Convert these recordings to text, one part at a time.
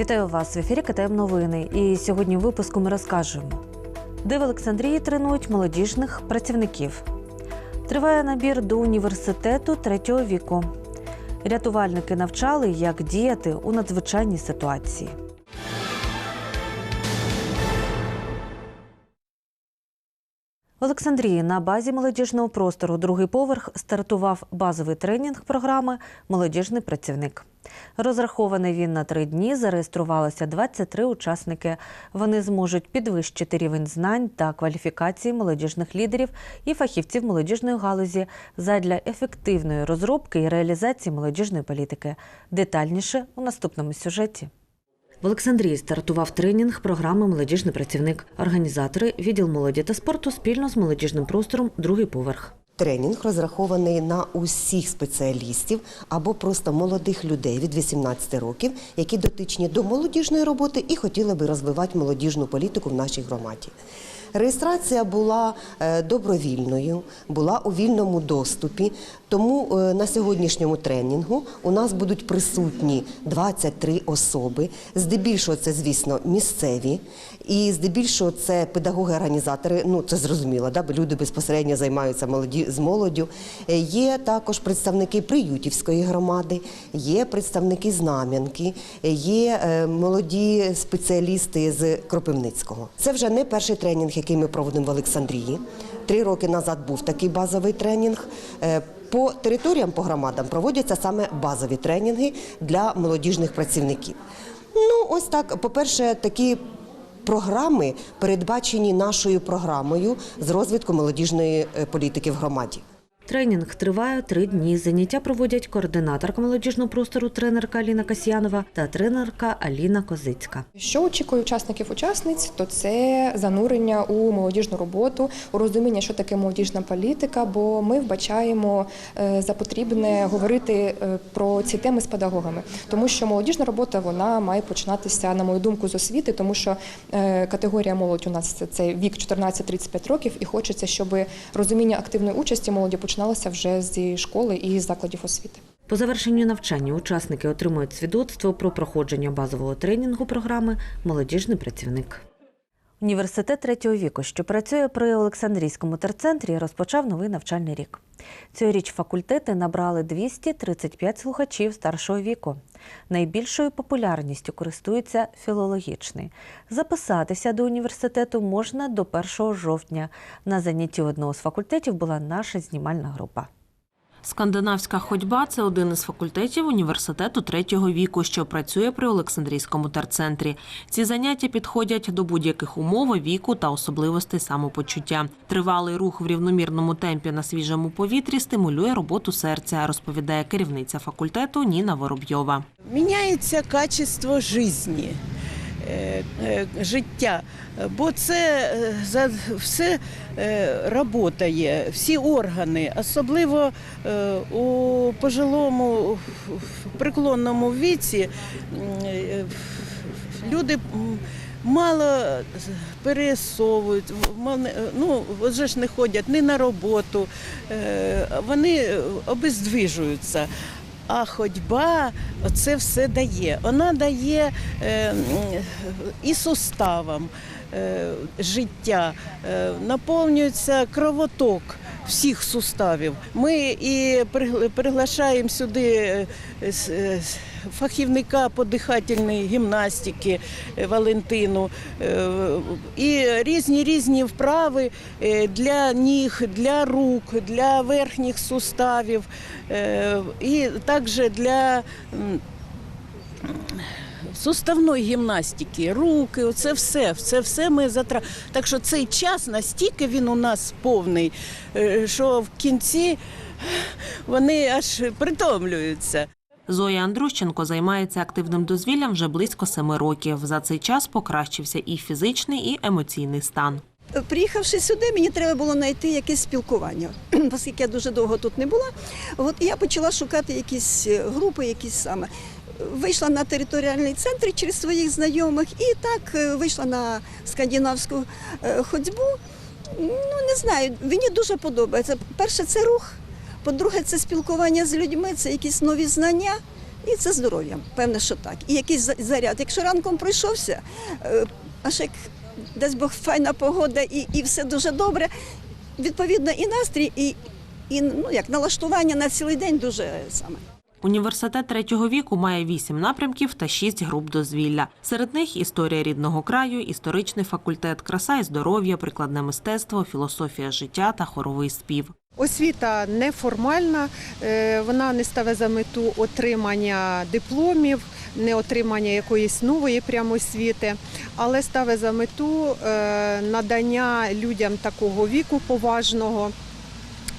Вітаю вас в ефірі КТМ Новини. І сьогодні в випуску ми розкажемо, де в Олександрії тренують молодіжних працівників. Триває набір до університету третього віку. Рятувальники навчали, як діяти у надзвичайній ситуації. Олександрії на базі молодіжного простору другий поверх стартував базовий тренінг програми Молодіжний працівник. Розрахований він на три дні. Зареєструвалося 23 учасники. Вони зможуть підвищити рівень знань та кваліфікації молодіжних лідерів і фахівців молодіжної галузі задля ефективної розробки і реалізації молодіжної політики. Детальніше у наступному сюжеті. В Олександрії стартував тренінг програми Молодіжний працівник. Організатори відділ молоді та спорту спільно з молодіжним простором другий поверх. Тренінг розрахований на усіх спеціалістів або просто молодих людей від 18 років, які дотичні до молодіжної роботи і хотіли би розвивати молодіжну політику в нашій громаді. Реєстрація була е, добровільною, була у вільному доступі. Тому е, на сьогоднішньому тренінгу у нас будуть присутні 23 особи. Здебільшого це, звісно, місцеві, і здебільшого це педагоги-організатори. Ну це зрозуміло, да? бо люди безпосередньо займаються молоді з молоддю. Е, Є також представники Приютівської громади, є представники Знам'янки, є молоді спеціалісти з Кропивницького. Це вже не перший тренінг, який ми проводимо в Олександрії. Три роки назад був такий базовий тренінг. Е, По територіям, по громадам проводяться саме базові тренінги для молодіжних працівників. Ну, ось так. По-перше, такі програми передбачені нашою програмою з розвитку молодіжної е, політики в громаді. Тренінг триває три дні. Заняття проводять координаторка молодіжного простору тренерка Аліна Касьянова та тренерка Аліна Козицька. Що очікує учасників учасниць, то це занурення у молодіжну роботу, у розуміння, що таке молодіжна політика, бо ми вбачаємо е, за потрібне говорити е, про ці теми з педагогами, тому що молодіжна робота вона має починатися, на мою думку, з освіти, тому що е, категорія молодь у нас це- вік 14-35 років, і хочеться, щоб розуміння активної участі молоді починалося вже зі школи і закладів освіти. По завершенню навчання учасники отримують свідоцтво про проходження базового тренінгу програми Молодіжний працівник. Університет третього віку, що працює при Олександрійському терцентрі, розпочав новий навчальний рік. Цьогоріч факультети набрали 235 слухачів старшого віку. Найбільшою популярністю користується філологічний. Записатися до університету можна до 1 жовтня. На занятті одного з факультетів була наша знімальна група. Скандинавська ходьба це один із факультетів університету третього віку, що працює при Олександрійському терцентрі. Ці заняття підходять до будь-яких умов, віку та особливостей самопочуття. Тривалий рух в рівномірному темпі на свіжому повітрі стимулює роботу серця, розповідає керівниця факультету Ніна Воробйова. Міняється качество житті, е, життя, бо це е, за все працює, всі органи, особливо е, у пожилому преклонному віці е, люди мало пересовують, ну, вже ж не ходять ні на роботу, е, вони обездвижуються. А ходьба це все дає. Вона дає е, і суставам життя, е, наповнюється кровоток всіх суставів. Ми і приглашаємо сюди е, е, фахівника по дихательної гімнастики е, Валентину е, і різні різні вправи е, для ніг, для рук, для верхніх суставів е, і також для суставної гімнастики, руки, оце все, це все ми затра. Так що цей час настільки він у нас повний, е, що в кінці вони аж притомлюються. Зоя Андрущенко займається активним дозвіллям вже близько семи років. За цей час покращився і фізичний, і емоційний стан. Приїхавши сюди, мені треба було знайти якесь спілкування, оскільки я дуже довго тут не була. От і я почала шукати якісь е, групи, якісь саме. Вийшла на територіальний центр через своїх знайомих і так е, вийшла на скандинавську е, ходьбу. Ну, не знаю, мені дуже подобається. Перше, це рух, по-друге, це спілкування з людьми, це якісь нові знання. І це здоров'я, певне, що так. І якийсь заряд. Якщо ранком пройшовся, е, аж як дасть Бог файна погода і, і все дуже добре, відповідно, і настрій, і, і ну, як, налаштування на цілий день дуже саме. Університет третього віку має вісім напрямків та шість груп дозвілля. Серед них історія рідного краю, історичний факультет, краса і здоров'я, прикладне мистецтво, філософія життя та хоровий спів. Освіта неформальна, е, вона не ставить за мету отримання дипломів, не отримання якоїсь нової прямо освіти, але ставить за мету е, надання людям такого віку поважного.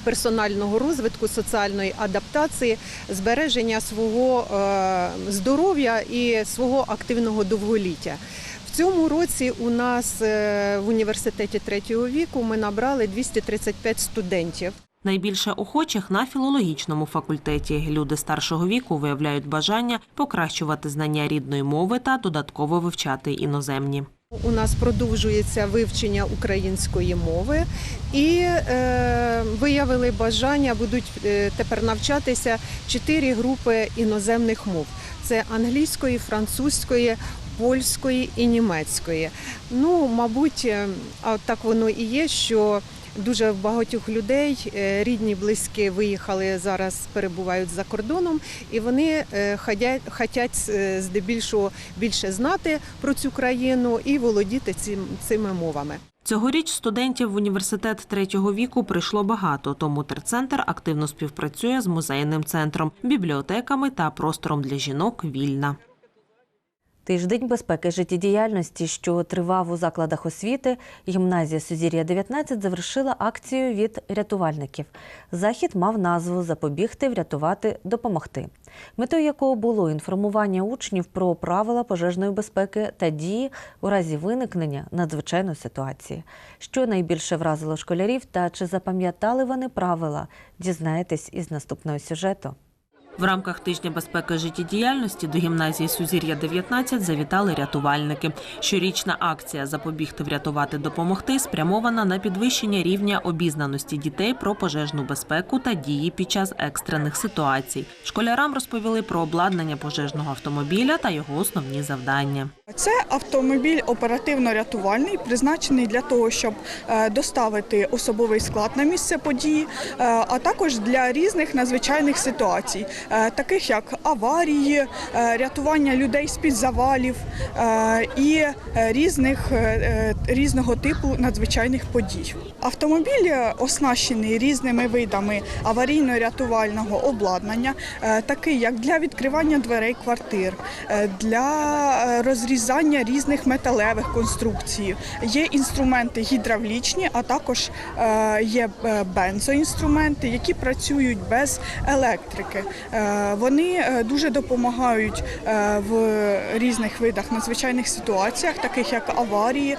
Персонального розвитку, соціальної адаптації, збереження свого е, здоров'я і свого активного довголіття. В цьому році у нас е, в університеті третього віку ми набрали 235 студентів. Найбільше охочих на філологічному факультеті. Люди старшого віку виявляють бажання покращувати знання рідної мови та додатково вивчати іноземні. У нас продовжується вивчення української мови і е, виявили бажання, будуть е, тепер навчатися чотири групи іноземних мов: це англійської, французької. Польської і німецької. Ну, мабуть, е, а так воно і є, що дуже багатьох людей е, рідні, близькі виїхали зараз, перебувають за кордоном, і вони е, хотять е, здебільшого більше знати про цю країну і володіти цим, цими мовами. Цьогоріч студентів в університет третього віку прийшло багато, тому терцентр активно співпрацює з музейним центром, бібліотеками та простором для жінок Вільна. Тиждень безпеки життєдіяльності, що тривав у закладах освіти, гімназія Сузір'я 19 завершила акцію від рятувальників. Захід мав назву Запобігти, врятувати, допомогти, метою якого було інформування учнів про правила пожежної безпеки та дії у разі виникнення надзвичайної ситуації. Що найбільше вразило школярів та чи запам'ятали вони правила, дізнаєтесь із наступного сюжету. В рамках тижня безпеки життєдіяльності до гімназії Сузір'я 19 завітали рятувальники. Щорічна акція Запобігти, врятувати, допомогти спрямована на підвищення рівня обізнаності дітей про пожежну безпеку та дії під час екстрених ситуацій. Школярам розповіли про обладнання пожежного автомобіля та його основні завдання. Це автомобіль оперативно-рятувальний, призначений для того, щоб е, доставити особовий склад на місце події, е, а також для різних надзвичайних ситуацій, е, таких як аварії, рятування людей з-під завалів е, і різних, різного типу надзвичайних подій. Автомобіль оснащений різними видами аварійно-рятувального обладнання, такий як для відкривання дверей квартир, для е, розрізання різних металевих конструкцій. Є інструменти гідравлічні, а також е, є е, бензоінструменти, які працюють без електрики. Е, Вони дуже допомагають в різних видах надзвичайних ситуаціях, таких як аварії,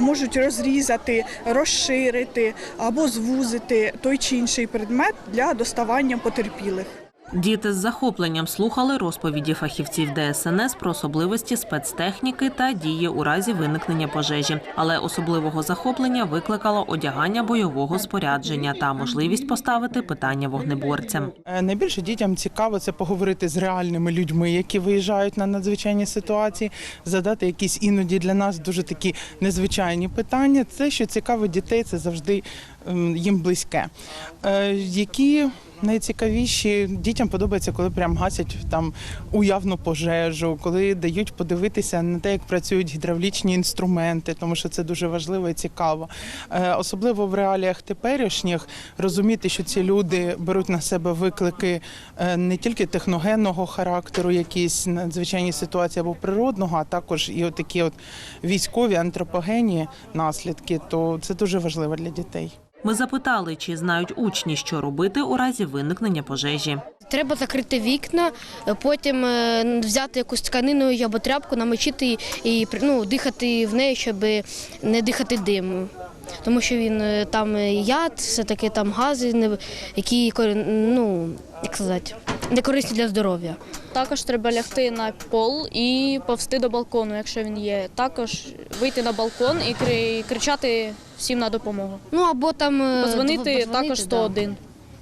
можуть розрізати, розширити або звузити той чи інший предмет для доставання потерпілих. Діти з захопленням слухали розповіді фахівців ДСНС про особливості спецтехніки та дії у разі виникнення пожежі. Але особливого захоплення викликало одягання бойового спорядження та можливість поставити питання вогнеборцям. Е, Найбільше дітям цікаво це поговорити з реальними людьми, які виїжджають на надзвичайні ситуації, задати якісь іноді для нас дуже такі незвичайні питання. Це, що цікавить дітей, це завжди ем, їм близьке. Е, Які найцікавіші дітям подобається, коли прям гасять там уявну пожежу, коли дають подивитися на те, як працюють гідравлічні інструменти, тому що це дуже важливо і цікаво. Е, Особливо в реаліях теперішніх розуміти, що ці люди беруть на себе виклики е, не тільки техногенного характеру, якісь надзвичайні ситуації або природного, а також і такі от військові антропогенні наслідки. То це дуже важливо для дітей. Ми запитали, чи знають учні, що робити у разі виникнення пожежі. Треба закрити вікна, потім е, взяти якусь тканину або тряпку, намочити і- ну, дихати в неї, щоб не дихати дим. Тому що він е, там яд, все таки там гази, не- які ну, як сказати, не корисні для здоров'я. Також треба лягти на пол і повсти до балкону, якщо він є. Також вийти на балкон і кри- кричати всім на допомогу. Ну або там е, Позвонити також 101.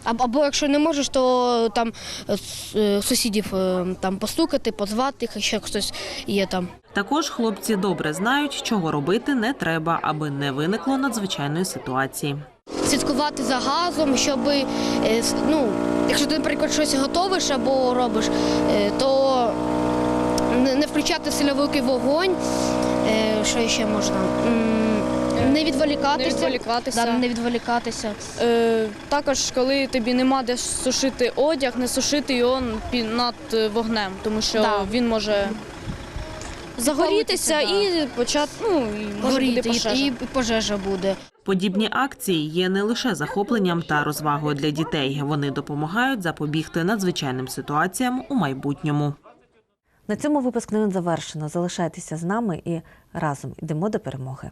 Аб- Або якщо не можеш, то там е, с- е, сусідів е, там постукати, позвати, їх, якщо хтось є там. Також хлопці добре знають, чого робити не треба, аби не виникло надзвичайної ситуації. Слідкувати за газом, щоб е, с- ну, якщо ти, наприклад, щось готовиш або робиш, е, то не не включати сильовий вогонь. Е, Що ще можна? М, Не відволікатися. Не відволікатися. Да, не відволікатися. Е, також, коли тобі нема де сушити одяг, не сушити його над е, вогнем, тому що Да. він може загорітися Загорітися, і почати, ну, і може Горіти, бути пожежа. і, і пожежа буде. Подібні акції є не лише захопленням та розвагою для дітей. Вони допомагають запобігти надзвичайним ситуаціям у майбутньому. На цьому випуск новин завершено. Залишайтеся з нами і разом йдемо до перемоги.